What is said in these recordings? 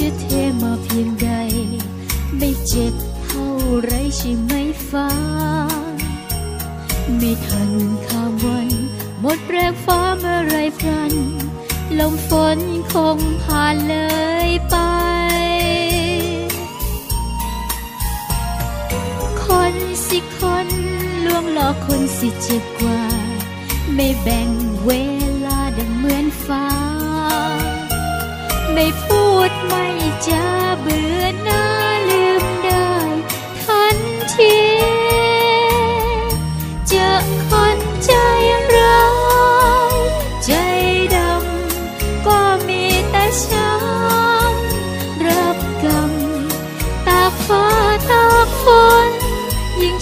จะเทมาเพียงใด ไม่เจ็บเท่าไรใช่ไหมฟ้า ไม่ทันข้ามวัน หมดแรงฟ้าเมื่อไรพรัน ลมฝนคงผ่านเลยไป คนสิคนลวงหลอกคนสิเจ็บกว่า ไม่แบ่งเวลาดังเหมือนฟ้า ไม่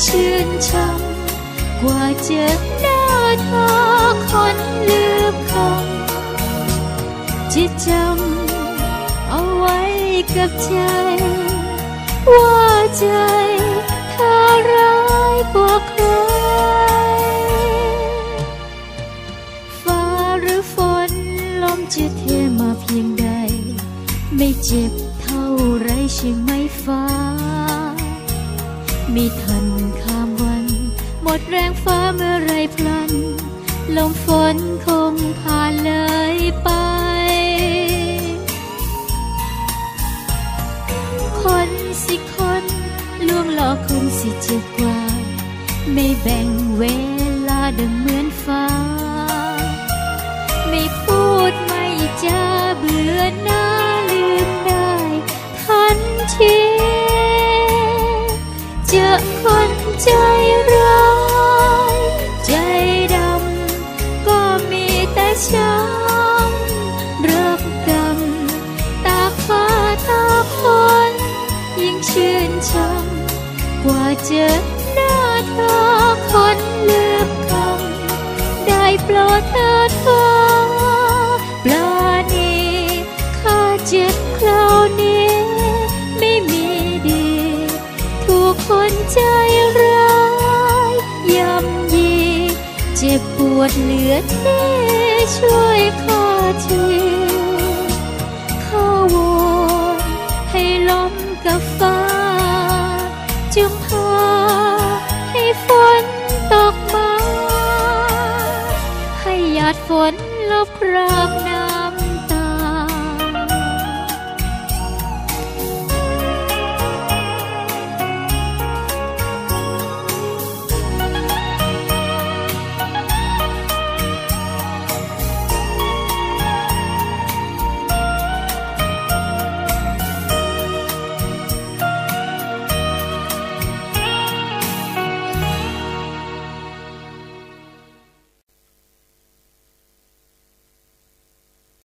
ชื่นช่ำกว่าเจอหน้าเธอคนลืมคำจิตจำเอาไว้กับใจ ว่าใจเธอร้ายกว่าใครฟ้าหรือฝนลมจะเทมาเพียงใด ไม่เจ็บเท่าไรใช่ไหมฟ้า ไม่ทัน มดแรงฟ้าเมื่อไรพลัน ลมฝนคงผ่านเลยไป คนสิคนล่วงหลอกคนสิเจ็บกว่า ไม่แบ่งเวลาดังเมื่อ ชื่นช่ำกว่าเจอหน้าเธอคนลืมคำได้โปรดเถิดฟ้าปลาณีข้าเจ็บคราวนี้ ไม่มีดี ถูกคนใจร้ายย่ำยี เจ็บปวดเหลือที่ช่วยข้าทีข้าวอนให้ล้มกับฟ้า จงพาให้ฝนตกมา ให้หยาดฝนลบคราบนา